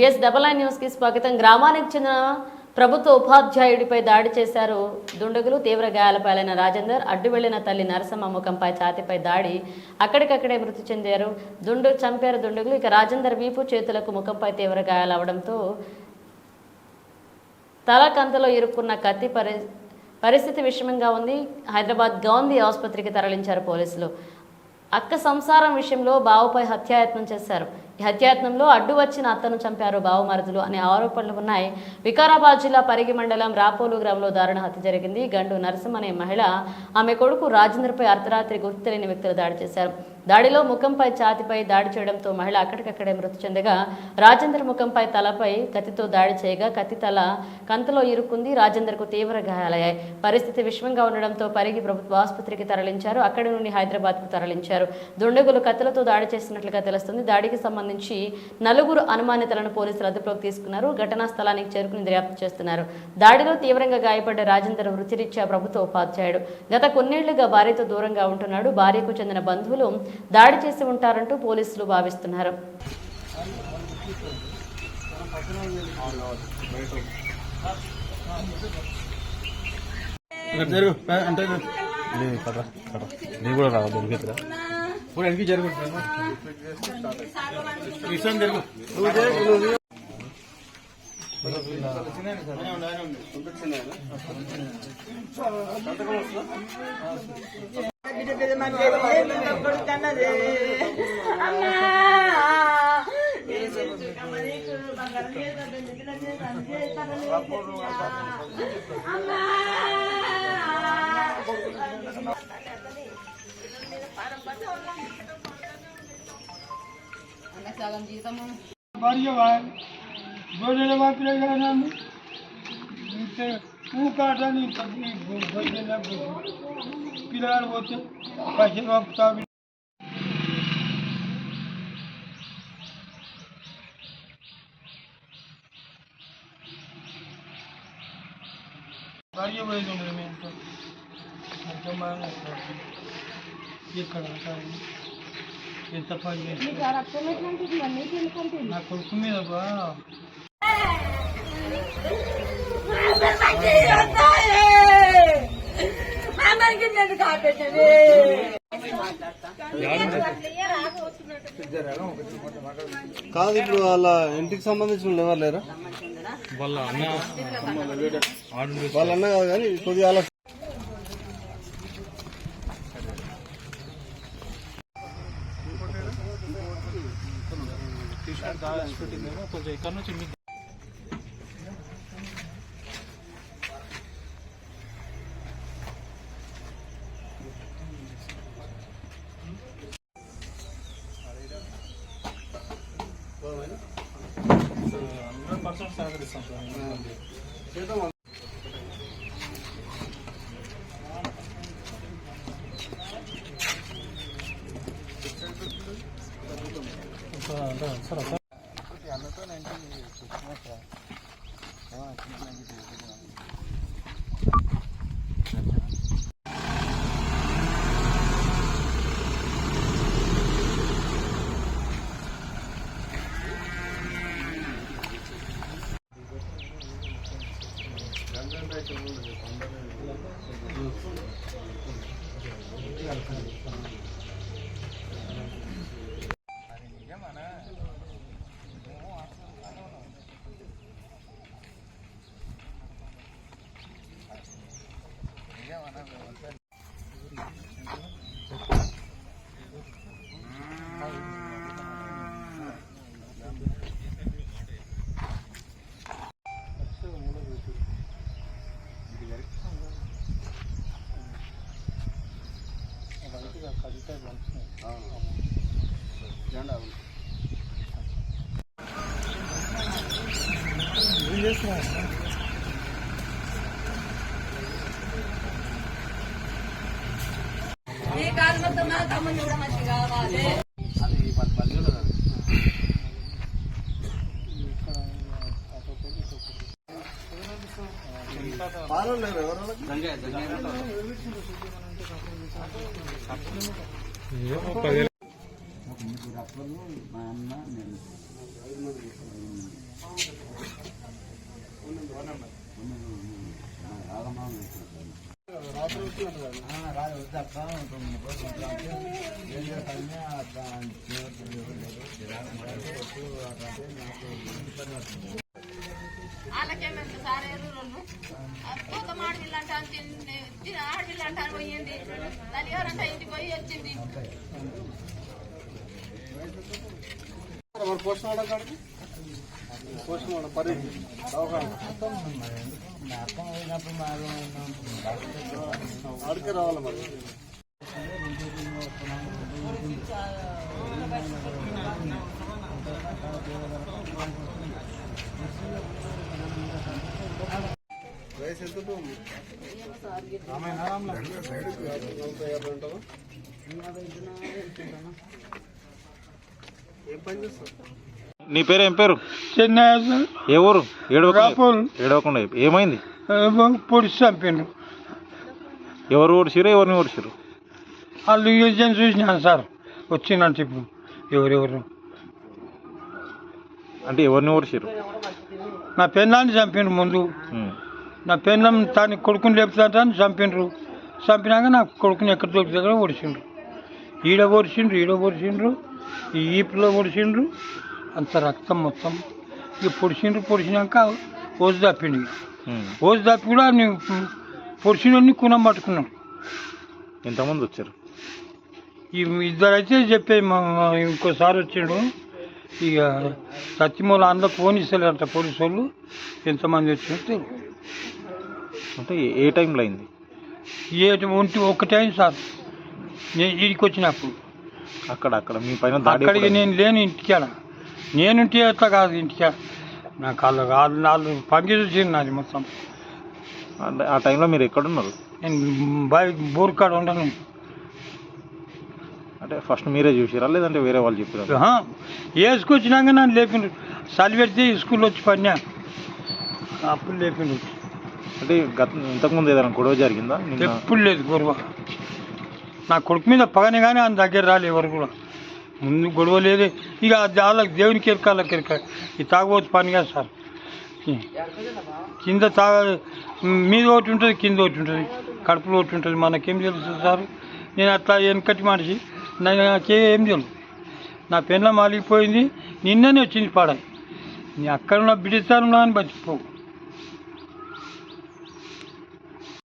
BS double I న్యూస్కి స్వాగతం. గ్రామానికి చెందిన ప్రభుత్వ ఉపాధ్యాయుడిపై దాడి చేశారు దుండగులు తీవ్ర గాయాలపాలైన రాజేందర్. అడ్డు వెళ్ళిన తల్లి నరసమ్మ ముఖంపై ఛాతిపై దాడి. అక్కడికక్కడే మృతి చెందారు. దుండు చంపారు దుండగులు. ఇక రాజేందర్ వీపు చేతులకు ముఖంపై తీవ్ర గాయాలవడంతో తల కంతలో ఇరుక్కున్న కత్తి పరి పరిస్థితి విషమంగా ఉంది. హైదరాబాద్ గాంధీ ఆసుపత్రికి తరలించారు పోలీసులు. అక్క సంసారం విషయంలో బావుపై హత్యాయత్నం చేశారు. హత్యాయత్నంలో అడ్డు వచ్చిన అత్తను చంపారు బావమరదులు అనే ఆరోపణలు ఉన్నాయి. వికారాబాద్ జిల్లా పరిగి మండలం రాపోలు గ్రామంలో దారుణ హత్య జరిగింది. గండు నరసింహ అనే మహిళ ఆమె కొడుకు రాజేంద్రపై అర్ధరాత్రి గుర్తు తెలియని వ్యక్తులు దాడి చేశారు. దాడిలో ముఖంపై ఛాతిపై దాడి చేయడంతో మహిళ అక్కడికక్కడే మృతి చెందగా రాజేంద్ర ముఖంపై తలపై కత్తితో దాడి చేయగా కత్తి తల కంతలో ఇరుక్కుంది రాజేందర్కు తీవ్ర గాయాలయ్యాయి. పరిస్థితి విషమంగా ఉండడంతో పరిగి ప్రభుత్వ ఆసుపత్రికి తరలించారు. అక్కడి నుండి హైదరాబాద్కు తరలించారు. దుండగులు కత్తులతో దాడి చేసినట్లుగా తెలుస్తుంది. దాడికి సంబంధించి నలుగురు అనుమానితులను పోలీసులు అదుపులోకి తీసుకున్నారు. ఘటనా స్థలానికి చేరుకుని దర్యాప్తు చేస్తున్నారు. దాడిలో తీవ్రంగా గాయపడ్డ రాజేందర్ వృత్తిరీత్యా ప్రభుత్వ ఉపాధ్యాయుడు. గత కొన్నేళ్ళుగా భార్యతో దూరంగా ఉంటున్నాడు. భార్యకు చెందిన బంధువులు దాడి చేసి ఉంటారంటూ పోలీసులు భావిస్తున్నారు. అంటే నేను కూడా రావాలి దొరికితురా ఇప్పుడు వెనక్కి జరుగు ఇస్తాను జరుగు. నువ్వు జరుగు, నువ్వు జరుగు. భార్య గోడల మాత్రమే కదా నన్ను ఇంతే నువ్వు కాటని పిల్లలు పోతే పైసలు పంపుతావు భార్య పోయేది ఉండదు మీ ఇంట్లో కొంచెం బాగా ఇక్కడ ఉంటాను. ఎంత పని చేసి. నా కొడుకు మీద బా. కాదు ఇప్పుడు వాళ్ళ ఇంటికి సంబంధించిన వాళ్ళు ఎవరు లేరా? వాళ్ళ అన్న. వాళ్ళ అన్న కాదు కానీ కొద్దిగా అలా కొంచెం ఇక్కడ నుంచి మీకు హండ్రెడ్ పర్సెంట్ సహకరిస్తాం సార్ సార్ సార్ పాలు లేరు ఎవరు పదివేలు ముగ్గురు అప్పలు మా అన్న నేను వాళ్ళకేమంత సార్ ఎదురు ఒక ఆడపిల్ల అంటాను తిని ఆడపిల్ల అంటాను పోయింది దాని ఎవరంటే ఇంటికి పోయి వచ్చింది మరి పోస్ట్ మార్టం కాడికి పోస్ట్ రావాలి మరి. ఎంత నీ పేరు ఏం పేరు? చెన్నై ఏ ఊరు? ఏడవకుండా ఏడవకుండా ఏమైంది? పొడిచి చంపిండు. ఎవరు ఓడిసిరు ఎవరిని ఓడిసిరు వాళ్ళు ఏజెంట్ చూసినాను సార్. వచ్చిందంటే ఇప్పుడు ఎవరెవరు? అంటే ఎవరిని ఓడిసిరు నా పెన్నాన్ని చంపిండు ముందు. నా పెన్నం తాని కొడుకుని లేపుతాని చంపిండ్రు చంపినాక నా కొడుకుని ఎక్కడ దొరికి దగ్గర ఓడిచిండ్రు ఈడ ఓడిచిండ్రు ఈడ ఓడిచిండ్రు ఈ ఈపులో ఓడిచిండ్రు అంత రక్తం మొత్తం. ఇక పొడిచిండ్రు పొడిచినాక ఓజు తప్పిండు. ఓజు తప్పి కూడా పొడిచిన కునం పట్టుకున్నాడు ఎంతమంది వచ్చారు? ఈ ఇద్దరు అయితే చెప్పే ఇంకోసారి వచ్చిండు. ఇక సత్యమూల అందరూ ఫోన్ ఇస్తలేరట పోలీసు వాళ్ళు ఎంతమంది తెలియదు అంటే ఏ- టైంలో అయింది? ఏ ఒంటి ఒక్క టైం సార్. నేను ఇంటికి వచ్చినప్పుడు. అక్కడ అక్కడ. మీ పైన అక్కడికి నేను లేని ఇంటికాడ. నేనుంటే అట్లా కాదు ఇంటికాడ. నాకు వాళ్ళు వాళ్ళు నాలుగు పంగి చూసింది నాది మొత్తం. ఆ టైంలో మీరు ఎక్కడున్నారు? నేను బాయ్ బోర్ కాడ ఉండను అంటే ఫస్ట్ మీరే చూసిరా లేదంటే వేరే వాళ్ళు చెప్పారు? వేసుకొచ్చినాక నన్ను లేపిండు. చలి పెడితే స్కూల్లో వచ్చి పడినా. అప్పుడు లేపిండు. అంటే గత ఇంతకుముందు ఏదైనా గొడవ జరిగిందా? ఎప్పుడు లేదు గొడవ. నా కొడుకు మీద పగనే కానీ ఆయన దగ్గర రాలే ఎవరు కూడా. ముందు గొడవ లేదే. ఇక వాళ్ళకి దేవునికి ఎరకాలకి ఎరక ఈ తాగబోతు పని కాదు సార్. కింద తాగ మీద ఒకటి ఉంటుంది కింద ఒకటి ఉంటుంది కడుపులో ఒకటి ఉంటుంది మనకేం తెలుసు సార్? నేను అట్లా వెనకటి మనిషి. నా- నాకేం తెలుసు? నా పెన్న మాలిగిపోయింది నిన్ననే వచ్చింది పాడ. నీ అక్కడ ఉన్న బిడిస్తాను అని బతికిపోవు